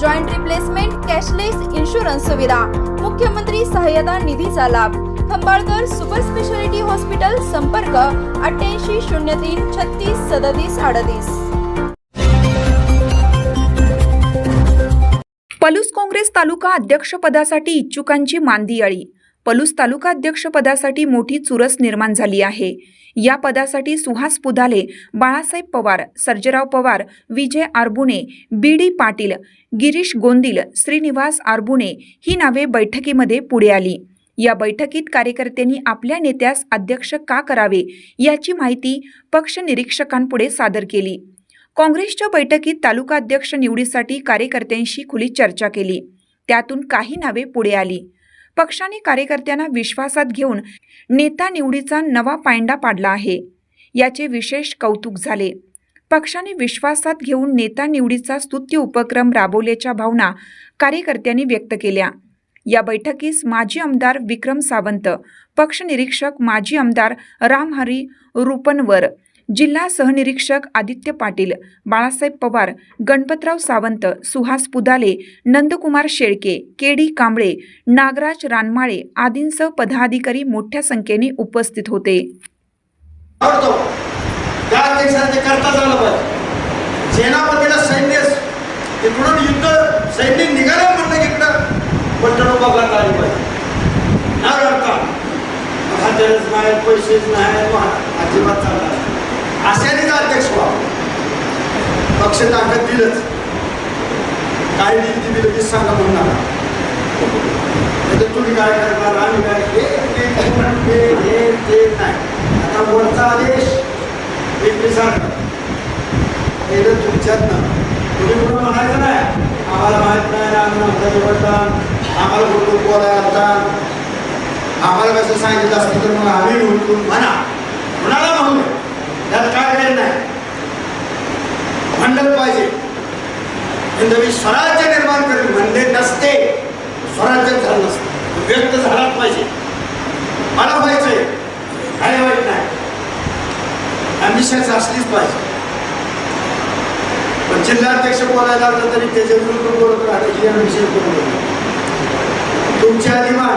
joint replacement cashless insurance सुविधा मुख्यमंत्री सहाय्यता निधीचा लाभ. खंबाळकर सुपर स्पेशालिटी हॉस्पिटल संपर्क अठ्ठ्याऐंशी शून्य तीन छत्तीस सदतीस अडतीस. पलूस काँग्रेस तालुका अध्यक्षपदासाठी इच्छुकांची मांदियाळी. पलूस तालुकाध्यक्षपदासाठी मोठी चुरस निर्माण झाली आहे. या पदासाठी सुहास पुधाले बाळासाहेब पवार सर्जेराव पवार विजय आरबुणे बी डी पाटील गिरीश गोंदिल श्रीनिवास आरबुणे ही नावे बैठकीमध्ये पुढे आली. या बैठकीत कार्यकर्त्यांनी आपल्या नेत्यास अध्यक्ष का करावे याची माहिती पक्ष निरीक्षकांपुढे सादर केली. काँग्रेसच्या बैठकीत तालुका अध्यक्ष निवडीसाठी कार्यकर्त्यांशी खुली चर्चा केली. त्यातून काही नावे पुढे आली. पक्षाने कार्यकर्त्यांना विश्वासात घेऊन नेता निवडीचा नवा पायंडा पाडला आहे. याचे विशेष कौतुक झाले. पक्षाने विश्वासात घेऊन नेता निवडीचा स्तुत्य उपक्रम राबवल्याच्या भावना कार्यकर्त्यांनी व्यक्त केल्या. या बैठकीस माजी आमदार विक्रम सावंत पक्ष निरीक्षक माजी आमदार रामहरी रुपनवर जिल्हा सहनिरीक्षक आदित्य पाटील बाळासाहेब पवार गणपतराव सावंत सुहास पुदाले नंदकुमार शेळके के डी कांबळे नागराज रानमाळे आदींसह पदाधिकारी मोठ्या संख्येने उपस्थित होते. आवडतो. त्या पक्ष ताकद दिलंच. काय दिली ती दिलं ती सांगा म्हणून नका तुम्ही काय करणार आम्ही काय हे ते ते हे ते नाही. आता वरचा आदेश विक्रीसारखा केलं तुमच्यात ना तुम्ही म्हणून म्हणायचं नाही. आम्हाला माहीत नाही आम्ही नव्हतं निवडतात आम्हाला कुठून बोलायला आता. आम्हाला कसं सांगितलं असतं तर मग आम्ही म्हणून म्हणा. म्हणाला म्हणून. त्यात काय नाही. म्हणलं पाहिजे. हिंदवी स्वराज्य निर्माण करेल म्हणले नसते. स्वराज्य झालं नसतं. व्यक्त झालाच पाहिजे. मला व्हायचंय. काय वाईट नाही. अम्बिशन्स असलीच पाहिजे. पण जिल्हाध्यक्ष बोलायला लागलं तरी त्याच्या विरुद्ध बोलत राहण्याची अम्बिशन करून तुमची आधी मान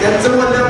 त्यांचं बोलल्या